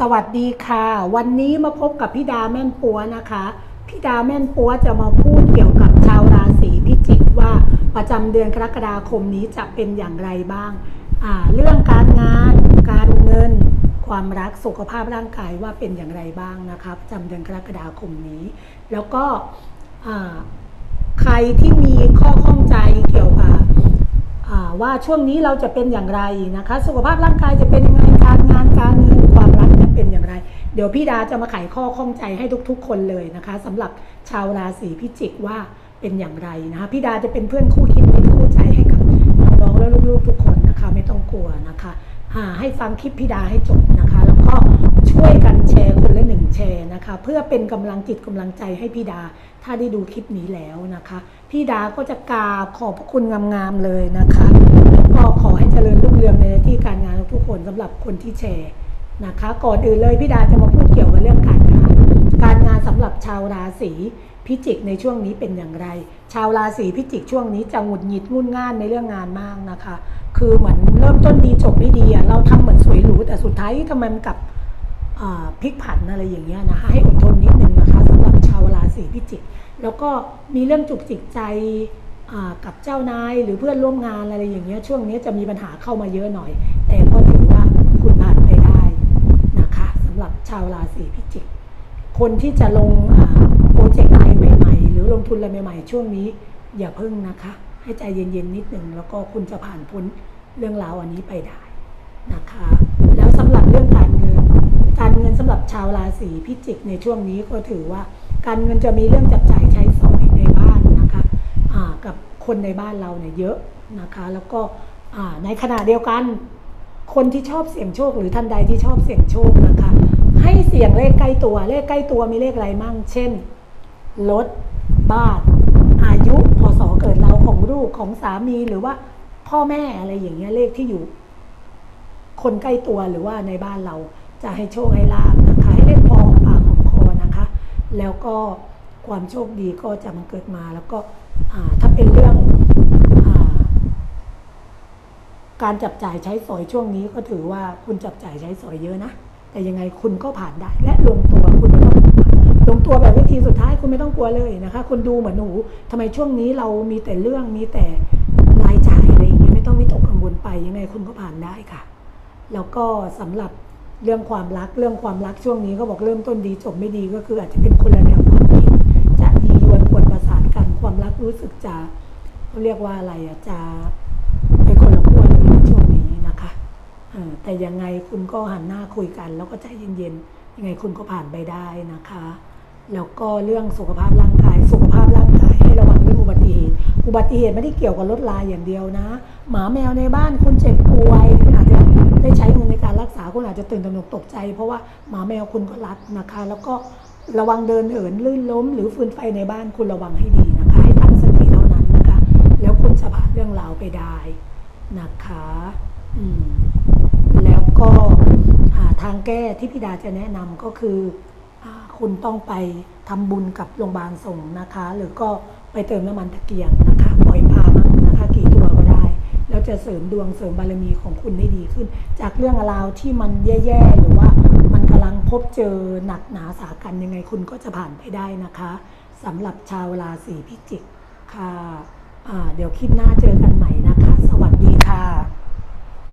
สวัสดีค่ะ วันนี้มาพบกับพี่ดาแม่นปัวนะคะพี่ดาแม่นปัวจะมาพูดเกี่ยวกับชาวราศีพิจิกว่าประจำเดือนกรกฎาคมนี้จะเป็นอย่างไรบ้างาเรื่องการงาน การเงิน ความรักสุขภาพร่างกายว่าเป็นอย่างไรบ้างนะคะประจำเดือนกรกฎาคมนี้ แล้วก็ใครที่มีข้อข้องใจเกี่ยวกับว่าช่วงนี้เราจะเป็นอย่างไรนะคะ สุขภาพร่างกายจะเป็นยังไง เดี๋ยวพี่ดาจะมาไขข้อข้องใจให้ทุก ๆ คนเลยนะคะสำหรับชาวราศีพิจิกว่าเป็นอย่างไรนะคะพี่ดาจะเป็นเพื่อนคู่คิดเป็นคู่ใจให้กับน้องๆและลูกๆทุกคนนะคะ ไม่ต้องกลัวนะคะอ่าให้ฟังคลิปพี่ดาให้จบนะคะ แล้วก็ช่วยกันแชร์คนละหนึ่งแชร์นะคะ เพื่อเป็นกำลังจิตกำลังใจให้พี่ดา ถ้าได้ดูคลิปนี้แล้วนะคะ พี่ดาก็จะกราบขอบพระคุณงามๆเลยนะคะแล้วก็ขอให้เจริญรุ่งเรืองในหน้าที่การงานทุกคนสำหรับคนที่แชร์ นะคะก่อนอื่นเลยพี่ดาจะมาพูดเกี่ยวกับเรื่องการงานการงานสำหรับชาวราศีพิจิกในช่วงนี้เป็นอย่างไร ชาวราศีพิจิกช่วงนี้จะหงุดหงิดงุนง่านในเรื่องงานมากนะคะ คือเหมือนเริ่มต้นดีจบไม่ดีเราทำเหมือนสวยหรูแต่สุดท้ายทำไมมันกลับพลิกผันอะไรอย่างเงี้ยนะคะให้อดทนนิดนึงนะคะสำหรับชาวราศีพิจิกแล้วก็มีเรื่องจุกจิกใจกับเจ้านายหรือเพื่อนร่วมงานอะไรอย่างเงี้ยช่วงนี้จะมีปัญหาเข้ามาเยอะหน่อย แต่ก็ถือว่าคุณผ่านไปได้นะคะสำหรับชาวราศีพิ จิก คนที่จะลงโปรเจกต์อะไรใหม่ ๆ หรือลงทุนอะไรใหม่ ๆ ช่วงนี้อย่าเพิ่งนะคะ ให้ใจเย็น ๆ นิดหนึ่งแล้วก็คุณจะผ่านพ้นเรื่องราวอันนี้ไปได้นะคะ แล้วสำหรับเรื่องการเงิน การเงินสำหรับชาวราศีพิจิกในช่วงนี้ก็ถือว่า การเงินจะมีเรื่องจับจ่ายใช้สอยในบ้านนะคะอ่ากับคนในบ้านเราเนี่ยเยอะนะคะ แล้วก็ในขณะเดียวกัน คนที่ชอบเสี่ยงโชค หรือท่านใดที่ชอบเสี่ยงโชคนะคะ ให้เสี่ยงเลขใกล้ตัวเลขใกล้ตัวมีเลขอะไรมั่ง เช่น รถ บ้าน อายุพศเกิดเราของลูกของสามีหรือว่าพ่อแม่อะไรอย่างเงี้ยเลขที่อยู่ คนใกล้ตัวหรือว่าในบ้านเราจะให้โชคให้ลาบนะคะให้เรียกพอปากของคอนะคะ แล้วก็ความโชคดีก็จะมาเกิดมาแล้วก็ถ้าเป็นเรื่องอการจับจ่ายใช้สอยช่วงนี้ก็ถือว่าคุณจับจ่ายใช้สอยเยอะนะ แต่ยังไงคุณก็ผ่านได้ และลงตัวคุณไม่ต้องกลัวลงตัวแบบวิธีสุดท้ายคุณไม่ต้องกลัวเลยนะคะ คุณดูเหมือนหนูทำไมช่วงนี้เรามีแต่เรื่องมีแต่รายจ่ายอะไรอย่างเงี้ยไม่ต้องวิตกกังวลไปยังไงคุณก็ผ่านได้ค่ะ แล้วก็สำหรับเรื่องความรักเรื่องความรักช่วงนี้ก็บอกเริ่มต้นดีจบไม่ดีก็คืออาจจะเป็นคนละแนวความคิดจะยียวนกวนประสานกันความรักรู้สึกจะเขาเรียกว่าอะไรอะจะ แต่ยังไงคุณก็หันหน้าคุยกัน แล้วก็ใจเย็นๆยังไงคุณก็ผ่านไปได้นะคะ แล้วก็เรื่องสุขภาพร่างกายสุขภาพร่างกายให้ระวังเรื่องอุบัติเหตุอุบัติเหตุไม่ได้เกี่ยวกับรถลายอย่างเดียวนะ หมาแมวในบ้านคุณเจ็บป่วยคุณอาจจะได้ใช้เงินในการรักษาคุณอาจจะตื่นตระหนกตกใจ เพราะว่าหมาแมวคุณก็รักนะคะ แล้วก็ระวังเดินเหินลื่นล้ม หรือฟืนไฟในบ้านคุณระวังให้ดีนะคะให้ตั้งสติเท่านั้นนะคะ แล้วคุณจะผ่านเรื่องราวไปได้นะคะ อืมาทางแก้ที่พี่ดาจะแนะนำก็คืออคุณต้องไปทำบุญกับโรงพยาบาลสงฆ์นะคะ หรือก็ไปเติมน้ำมันตะเกียงนะคะปล่อยปลามั่งนะคะกี่ตัวก็ได้ แล้วจะเสริมดวงเสริมบารมีของคุณได้ดีขึ้น จากเรื่องราวที่มันแย่ๆหรือว่ามันกำลังพบเจอหนักหนาสากันยังไงคุณก็จะผ่านไปได้นะคะสำหรับชาวราศีพิจิกค่ะเดี๋ยวคลิปหน้าเจอกันใหม่นะคะ สวัสดีค่ะ